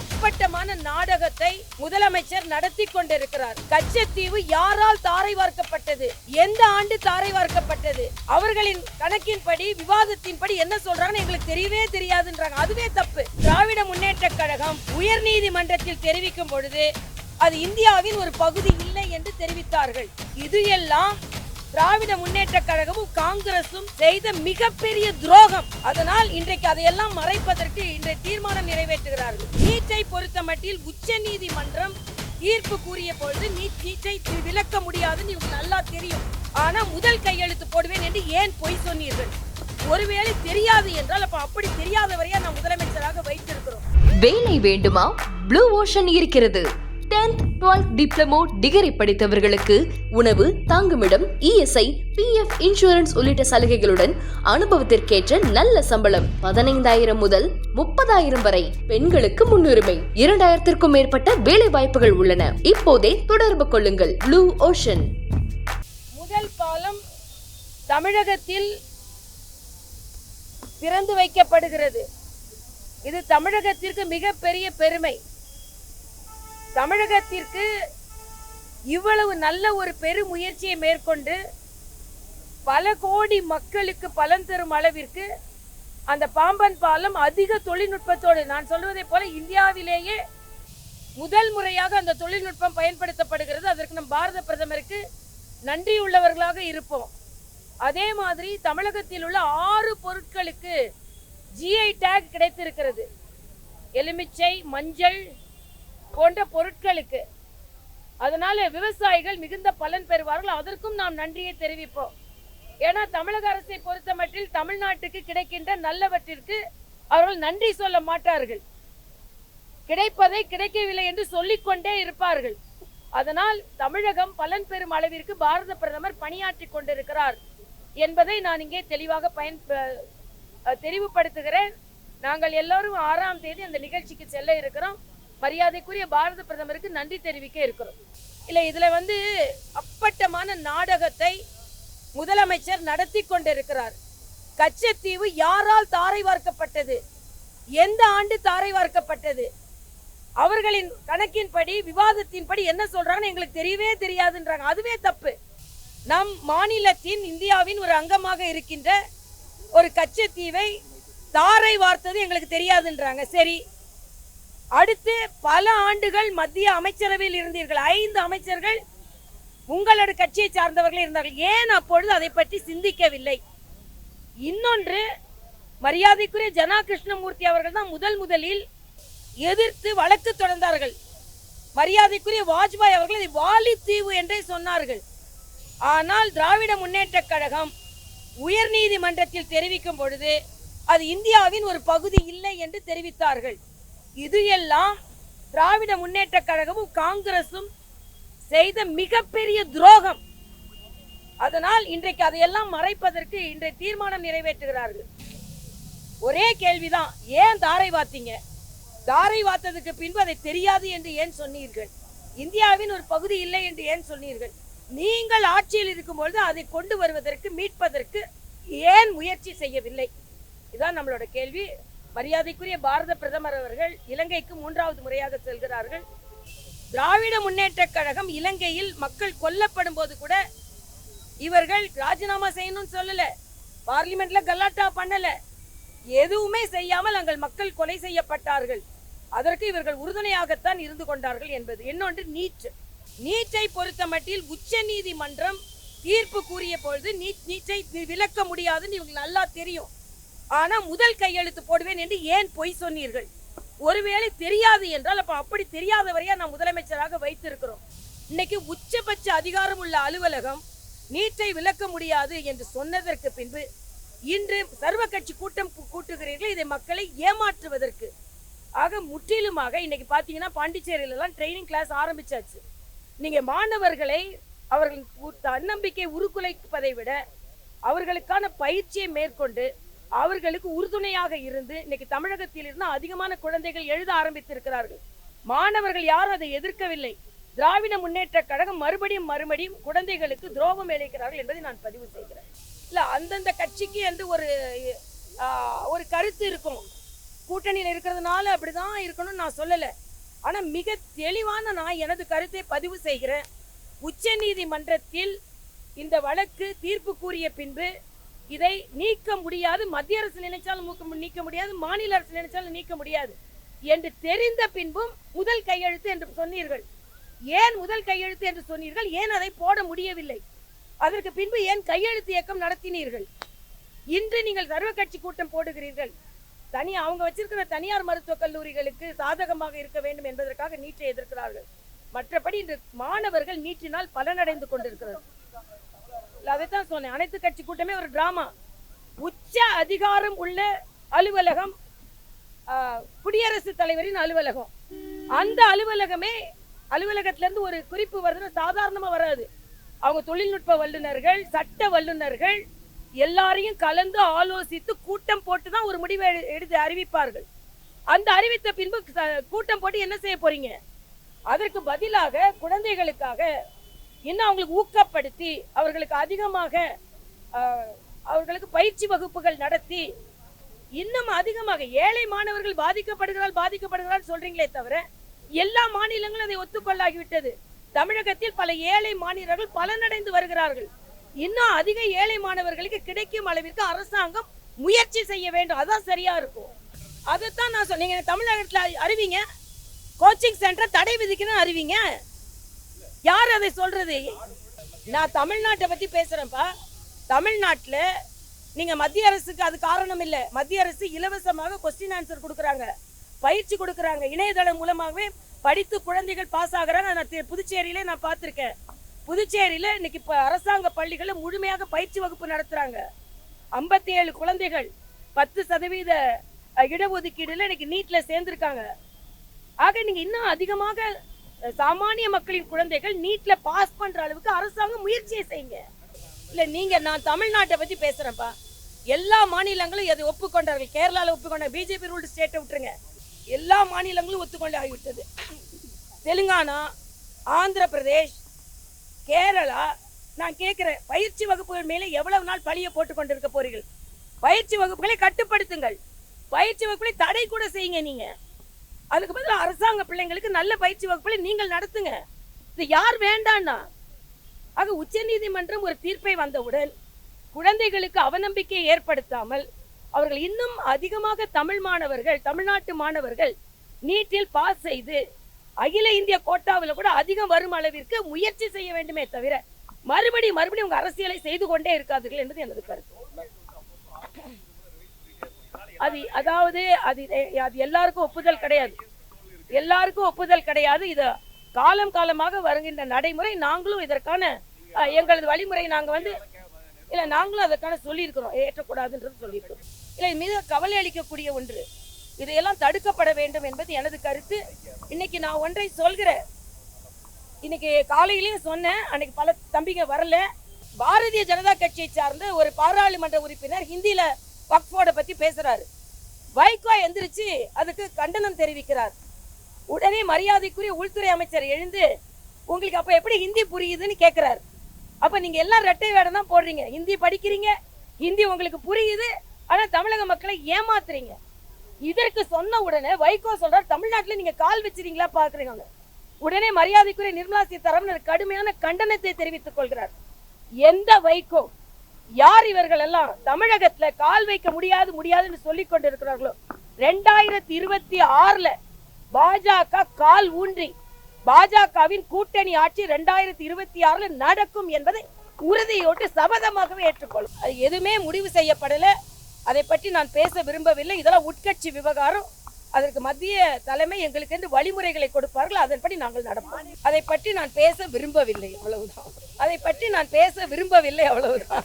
அப்பட்டமான நாடகத்தை முதலமைச்சர் நடத்தி கொண்டிருக்கிறார். கச்சத்தீவு யாரால் தாரை வார்க்கப்பட்டது? எந்த ஆண்டு தாரை வார்க்கப்பட்டது? அவர்களின் கணக்கின்படி விவாதத்தின்படி என்ன சொல்றாங்கன்னு எங்களுக்கு தெரியவே தெரியாதுன்றாங்க. அதுவே தப்பு. திராவிட முன்னேற்ற கழகம் உயர் நீதிமன்றத்தில் தெரிவிக்கும் பொழுது அது இந்தியாவின் ஒரு பகுதி இல்லை என்று தெரிவித்தார்கள். இது எல்லாம் திராவிட முன்னேற்ற கழகமும் காங்கிரசும் செய்த மிகப்பெரிய துரோகம். அதனால் இன்றைக்கு அதையெல்லாம் மறைப்பதற்கு இன்றைய தீர்மானம் நிறைவேற்றுகிறார்கள். நீட்டை பொறுத்த மட்டில் உச்ச நீதிமன்றம் தீர்ப்பு கூறிய பொழுது நீட் நீட்டை விலக்க முடியாதுன்னு இவங்க நல்லா தெரியும். ஆனா முதல் கையெழுத்து போடுவேன் என்று ஏன் பொய் சொன்னீர்கள்? ஒருவேளை தெரியாது என்றால் அப்ப அப்படி தெரியாதவரையா நான் முதலமைச்சராக வைத்திருக்கிறோம். வேலை வேண்டுமா? ப்ளூ ஓஷன் இருக்கிறது. 10th 12th டிப்ளமோ டிகிரி படித்தவர்களுக்கு உணவு தங்குமிடம் இஎஸ்ஐ பிஎஃப் இன்சூரன்ஸ் உள்ளிட்ட சலுகைகளுடன் அனுபவத்திற்கேற்ற நல்ல சம்பளம் பதினைந்தாயிரம் முதல் முப்பதாயிரம் வரை பெண்களுக்கு முன்னுரிமை. இரண்டாயிரத்திற்கும் மேற்பட்ட வேலை வாய்ப்புகள் உள்ளன. இப்போதே தொடர்பு கொள்ளுங்கள். ப்ளூ ஓஷன் முதல் பாலம் தமிழகத்தில் திறந்து வைக்கப்படுகிறது. இது தமிழகத்திற்கு மிகப்பெரிய பெருமை. தமிழகத்திற்கு இவ்வளவு நல்ல ஒரு பெருமுயற்சியை மேற்கொண்டு பல கோடி மக்களுக்கு பலன் தரும் அளவிற்கு அந்த பாம்பன் பாலம் அதிக தொழில்நுட்பத்தோடு நான் சொல்வதை போல இந்தியாவிலேயே முதல் முறையாக அந்த தொழில்நுட்பம் பயன்படுத்தப்படுகிறது. அதற்கு நம் பாரத பிரதமருக்கு நன்றி உள்ளவர்களாக இருப்போம். அதே மாதிரி தமிழகத்தில் உள்ள ஆறு பொருட்களுக்கு ஜிஐ டேக் கிடைத்திருக்கிறது. எலுமிச்சை மஞ்சள் போன்ற பொருட்களுக்கு. அதனால விவசாயிகள் மிகுந்த பலன் பெறுவார்கள். அதற்கும் நாம் நன்றியை தெரிவிப்போம். ஏன்னா தமிழக அரசை பொறுத்த மட்டில் தமிழ்நாட்டுக்கு கிடைக்கின்ற நல்லவற்றிற்கு அவர்கள் நன்றி சொல்ல மாட்டார்கள். கிடைப்பதை கிடைக்கவில்லை என்று சொல்லிக்கொண்டே இருப்பார்கள். அதனால் தமிழகம் பலன் பெறும் அளவிற்கு பாரத பிரதமர் பணியாற்றி கொண்டிருக்கிறார் என்பதை நான் இங்கே தெளிவாக பயன் தெரிவுபடுத்துகிறேன் நாங்கள் எல்லோரும் ஆறாம் தேதி அந்த நிகழ்ச்சிக்கு செல்ல இருக்கிறோம். மரியாதைக்குரிய பாரத பிரதமருக்கு நன்றி தெரிவிக்க இருக்கிறோம். இல்லை இதில் வந்து அப்பட்டமான நாடகத்தை முதலமைச்சர் நடத்தி கொண்டிருக்கிறார். கச்சத்தீவு யாரால் தாரை வார்க்கப்பட்டது? எந்த ஆண்டு தாரை வார்க்கப்பட்டது? அவர்களின் கணக்கின்படி விவாதத்தின்படி என்ன சொல்றாங்கன்னு எங்களுக்கு தெரியவே தெரியாதுன்றாங்க. அதுவே தப்பு. நம் மாநிலத்தின் இந்தியாவின் ஒரு அங்கமாக இருக்கின்ற ஒரு கச்சத்தீவை தாரை வார்த்தது எங்களுக்கு தெரியாதுன்றாங்க. சரி அடுத்து பல ஆண்டுகள் மத்திய அமைச்சரவையில் இருந்தீர்கள். ஐந்து அமைச்சர்கள் உங்களோட கட்சியை சார்ந்தவர்கள் இருந்தார்கள். ஏன் அப்பொழுது அதை பற்றி சிந்திக்கவில்லை? இன்னொன்று மரியாதைக்குரிய ஜனா கிருஷ்ணமூர்த்தி அவர்கள் தான் முதல் முதலில் எதிர்த்து வழக்கு தொடர்ந்தார்கள். மரியாதைக்குரிய வாஜ்பாய் அவர்கள் இதை வாலித்தீவு என்றே சொன்னார்கள். ஆனால் திராவிட முன்னேற்ற கழகம் உயர் நீதிமன்றத்தில் தெரிவிக்கும் பொழுது அது இந்தியாவின் ஒரு பகுதி இல்லை என்று தெரிவித்தார்கள். இது எல்லாம் திராவிட முன்னேற்ற கழகமும் காங்கிரசும் செய்த மிகப்பெரிய துரோகம். அதனால் இன்றைக்கு அதையெல்லாம் மறைப்பதற்கு இன்றைய தீர்மானம் நிறைவேற்றுகிறார்கள். ஒரே கேள்விதான் ஏன் தாரை வாத்தீங்க தாரை வாத்ததுக்கு பின்பு அதை தெரியாது என்று ஏன் சொன்னீர்கள்? இந்தியாவின் ஒரு பகுதி இல்லை என்று ஏன் சொன்னீர்கள்? நீங்கள் ஆட்சியில் இருக்கும்பொழுது அதை கொண்டு வருவதற்கு மீட்பதற்கு ஏன் முயற்சி செய்யவில்லை? இதுதான் நம்மளோட கேள்வி. மரியாதைக்குரிய பாரத பிரதமர் அவர்கள் இலங்கைக்கு மூன்றாவது முறையாக செல்கிறார்கள். திராவிட முன்னேற்ற கழகம் இலங்கையில் மக்கள் கொல்லப்படும் போது கூட இவர்கள் ராஜினாமா செய்யணும்னு சொல்லல. பார்லிமெண்ட்ல கலாட்டா பண்ணல. எதுவுமே செய்யாமல் அங்கள் மக்கள் கொலை செய்யப்பட்டார்கள். அதற்கு இவர்கள் உறுதுணையாகத்தான் இருந்து கொண்டார்கள் என்பது இன்னொன்று நீட் நீட்டை பொறுத்த மட்டில் உச்ச நீதிமன்றம் தீர்ப்பு கூறிய பொழுது நீட் நீட்டை விலக்க முடியாதுன்னு இவங்களுக்கு நல்லா தெரியும். ஆனா முதல் கையெழுத்து போடுவேன் என்று ஏன் பொய் சொன்னீர்கள்? ஒருவேளை தெரியாது என்றால் அப்ப அப்படி தெரியாதவரையா நான் முதலமைச்சராக வைத்திருக்கிறோம். இன்னைக்கு உச்சபட்ச அதிகாரம் உள்ள அலுவலகம் நீட்டை விலக்க முடியாது என்று சொன்னதற்கு பின்பு இன்று சர்வ கட்சி கூட்டம் கூட்டுகிறீர்கள். இதை மக்களை ஏமாற்றுவதற்கு. ஆக முற்றிலுமாக இன்னைக்கு பாத்தீங்கன்னா பாண்டிச்சேரியில எல்லாம் ட்ரைனிங் கிளாஸ் ஆரம்பிச்சாச்சு. நீங்க மாணவர்களை அவர்கள் தன்னம்பிக்கை உருக்குலைப்பதை விட அவர்களுக்கான பயிற்சியை மேற்கொண்டு அவர்களுக்கு உறுதுணையாக இருந்து இன்னைக்கு தமிழகத்தில் இருந்து அதிகமான குழந்தைகள் எழுத ஆரம்பித்திருக்கிறார்கள். மாணவர்கள் யாரும் அதை எதிர்க்கவில்லை. திராவிட முன்னேற்ற கழகம் மறுபடியும் மறுபடியும் குழந்தைகளுக்கு துரோகம் இழைக்கிறார்கள் என்பதை நான் பதிவு செய்கிறேன். இல்ல அந்தந்த கட்சிக்கு வந்து ஒரு ஒரு கருத்து இருக்கும். கூட்டணியில் இருக்கிறதுனால அப்படிதான் இருக்கணும்னு நான் சொல்லலை. ஆனா மிக தெளிவான நான் எனது கருத்தை பதிவு செய்கிறேன். உச்ச நீதிமன்றத்தில் இந்த வழக்கு தீர்ப்பு கூறிய பின்பு இதை நீக்க முடியாது. மத்திய அரசு நினைச்சாலும் நீக்க முடியாது. மாநில அரசு நினைச்சாலும் நீக்க முடியாது என்று தெரிந்த பின்பும் முதல் கையெழுத்து என்று சொன்னீர்கள். ஏன் முதல் கையெழுத்து என்று சொன்னீர்கள்? ஏன் அதை போட முடியவில்லை? அதற்கு பின்பு ஏன் கையெழுத்து இயக்கம் நடத்தினீர்கள்? இன்று நீங்கள் சர்வ கட்சி கூட்டம் போடுகிறீர்கள். தனி அவங்க வச்சிருக்கிற தனியார் மருத்துவக் கல்லூரிகளுக்கு சாதகமாக இருக்க வேண்டும் என்பதற்காக நீட்டை எதிர்க்கிறார்கள். மற்றபடி இன்று மாணவர்கள் நீட்டினால் பலனடைந்து கொண்டிருக்கிறது. அதைத்தான் சொன்னேன். அனைத்து கட்சி கூட்டமே ஒரு டிராமா உச்ச அதிகாரம் உள்ள அலுவலகம் ஆஹ், குடியரசுத் தலைவரின் அலுவலகம். அந்த அலுவலகமே அலுவலகத்துல இருந்து ஒரு குறிப்பு வருதுன்னு சாதாரணமா வராது. அவங்க தொழில்நுட்ப வல்லுநர்கள் சட்ட வல்லுநர்கள் எல்லாரையும் கலந்து ஆலோசித்து கூட்டம் போட்டு தான் ஒரு முடிவை எடுத்து அறிவிப்பார்கள். அந்த அறிவித்த பின்பு கூட்டம் போட்டு என்ன செய்ய போறீங்க? அதற்கு பதிலாக குழந்தைகளுக்காக இன்னும் அவங்களுக்கு ஊக்கப்படுத்தி அவர்களுக்கு அதிகமாக அவர்களுக்கு பயிற்சி வகுப்புகள் நடத்தி இன்னும் அதிகமாக ஏழை மாணவர்கள் பாதிக்கப்படுகிறார் பாதிக்கப்படுகிறார் சொல்றீங்களே தவிர எல்லா மாநிலங்களும் அதை ஒத்துக்கொள்ளாகிவிட்டது. தமிழகத்தில் பல ஏழை மாநிலர்கள் பலனடைந்து வருகிறார்கள். இன்னும் அதிக ஏழை மாணவர்களுக்கு கிடைக்கும் அளவிற்கு அரசாங்கம் முயற்சி செய்ய வேண்டும். அதான் சரியா இருக்கும். அதைத்தான் நான் சொன்னீங்க தமிழகத்தில் அறிவிங்க. கோச்சிங் சென்டர் தடை விதிக்கணும்னு அறிவிங்க. யார் அதை சொல்றது? நான் தமிழ்நாட்டை பத்தி பேசுறேன்ப்பா. தமிழ்நாட்டில் நீங்க மத்திய அரசுக்கு அது காரணம் இல்லை. மத்திய அரசு இலவசமாக கொஸ்டின் ஆன்சர் கொடுக்குறாங்க. பயிற்சி கொடுக்குறாங்க. இணையதளம் மூலமாகவே படித்து குழந்தைகள் பாஸ் ஆகிறாங்க. நான் புதுச்சேரியிலே நான் பார்த்துருக்கேன். புதுச்சேரியில் இன்னைக்கு இப்போ அரசாங்க பள்ளிகளில் முழுமையாக பயிற்சி வகுப்பு நடத்துகிறாங்க ஐம்பத்தி ஏழு குழந்தைகள் பத்து சதவீத இடஒதுக்கீடுல இன்னைக்கு நீட்டில் சேர்ந்துருக்காங்க. ஆக நீங்கள் இன்னும் அதிகமாக சாமானிய மக்களின் குழந்தைகள் நீட்ல பாஸ் பண்ற அளவுக்கு அரசாங்கம் முயற்சியை செய்யுங்க. இல்ல நீங்க நான் தமிழ்நாட்டை பத்தி பேசுறேன்ப்பா. எல்லா மாநிலங்களும் அதை ஒப்புக்கொண்டார்கள். கேரளாவில் ஒப்புக்கொண்ட பிஜேபி ரூல்டு ஸ்டேட்டை விட்டுருங்க. எல்லா மாநிலங்களும் ஒத்துக்கொண்டு ஆகிவிட்டது. தெலுங்கானா ஆந்திர பிரதேஷ் கேரளா நான் கேட்குறேன் பயிற்சி வகுப்புகள் மேலே எவ்வளவு நாள் பழியை போட்டுக் கொண்டிருக்க போறீர்கள்? பயிற்சி வகுப்புகளை கட்டுப்படுத்துங்கள். பயிற்சி வகுப்புகளை தடை கூட செய்யுங்க நீங்கள் அதுக்கு பதிலா அரசாங்க பிள்ளைங்களுக்கு நல்ல பயிற்சி வகுப்புகளை நீங்கள் நடத்துங்க. இது யார் வேண்டான்னா? ஆக உச்சநீதிமன்றம் ஒரு தீர்ப்பை வந்தவுடன் குழந்தைகளுக்கு அவநம்பிக்கையை ஏற்படுத்தாமல் அவர்கள் இன்னும் அதிகமாக தமிழ் மாணவர்கள் தமிழ்நாட்டு மாணவர்கள் நீட்டில் பாஸ் செய்து அகில இந்திய கோட்டாவில் கூட அதிகம் வரும் அளவிற்கு முயற்சி செய்ய வேண்டுமே தவிர மறுபடி மறுபடியும் உங்க அரசியலை செய்து கொண்டே இருக்காதீர்கள் என்பது எனது கருத்து. அது அதாவது அது அது எல்லாருக்கும் ஒப்புதல் கிடையாது. எல்லாருக்கும் ஒப்புதல் கிடையாது. இது காலம் காலமாக வருகின்ற நடைமுறை. நாங்களும் இதற்கான எங்களது வழிமுறை நாங்கள் வந்து இல்லை நாங்களும் அதற்கான சொல்லியிருக்கிறோம். ஏற்றக்கூடாதுன்றது சொல்லியிருக்கிறோம். இல்லை இது மிக கவலை அளிக்கக்கூடிய ஒன்று. இதையெல்லாம் தடுக்கப்பட வேண்டும் என்பது எனது கருத்து. இன்னைக்கு நான் ஒன்றை சொல்கிறேன் இன்னைக்கு காலையிலேயே சொன்னேன். அன்னைக்கு பல தம்பிங்க வரல. பாரதிய ஜனதா கட்சியை சார்ந்த ஒரு பாராளுமன்ற உறுப்பினர் ஹிந்தியில் வக்ஃபோட பத்தி பேசுறாரு. வைகோ எந்திரிச்சு அதுக்கு கண்டனம் தெரிவிக்கிறார். உடனே மரியாதைக்குரிய உள்துறை அமைச்சர் எழுந்து உங்களுக்கு அப்ப எப்படி ஹிந்தி புரியுதுன்னு கேட்குறாரு அப்ப நீங்க எல்லாம் ரெட்டை வேடம் தான் போடுறீங்க. ஹிந்தி படிக்கிறீங்க. ஹிந்தி உங்களுக்கு புரியுது. ஆனா தமிழக மக்களை ஏமாத்துறீங்க. இதற்கு சொன்ன உடனே வைகோ சொல்றார் தமிழ்நாட்டுல நீங்க கால் வச்சிருக்கீங்களா பாக்குறீங்க உடனே மரியாதைக்குரிய நிர்மலா சீதாராமன் கடுமையான கண்டனத்தை தெரிவித்துக் கொள்கிறார். எந்த வைகோ யார் இவர்கள் எல்லாம் தமிழகத்துல கால் வைக்க முடியாது முடியாதுன்னு சொல்லி கொண்டிருக்கிறார்களோ? ரெண்டாயிரத்தி இருபத்தி ஆறுல பாஜக கால் ஊன்றி பாஜகவின் கூட்டணி ஆட்சி ரெண்டாயிரத்தி இருபத்தி ஆறுல நடக்கும் என்பதை உறுதியோட்டு சபதமாகவே ஏற்றுக்கொள்ளும். அது எதுவுமே முடிவு செய்யப்படல. அதை பற்றி நான் பேச விரும்பவில்லை. இதெல்லாம் உட்கட்சி விவகாரம். அதற்கு மத்திய தலைமை எங்களுக்கு என்று வழிமுறைகளை கொடுப்பார்கள். அதன்படி நாங்கள் நடப்போம். அதை பற்றி நான் பேச விரும்பவில்லை. அவ்வளவுதான். அதை பற்றி நான் பேச விரும்பவில்லை. அவ்வளவுதான்.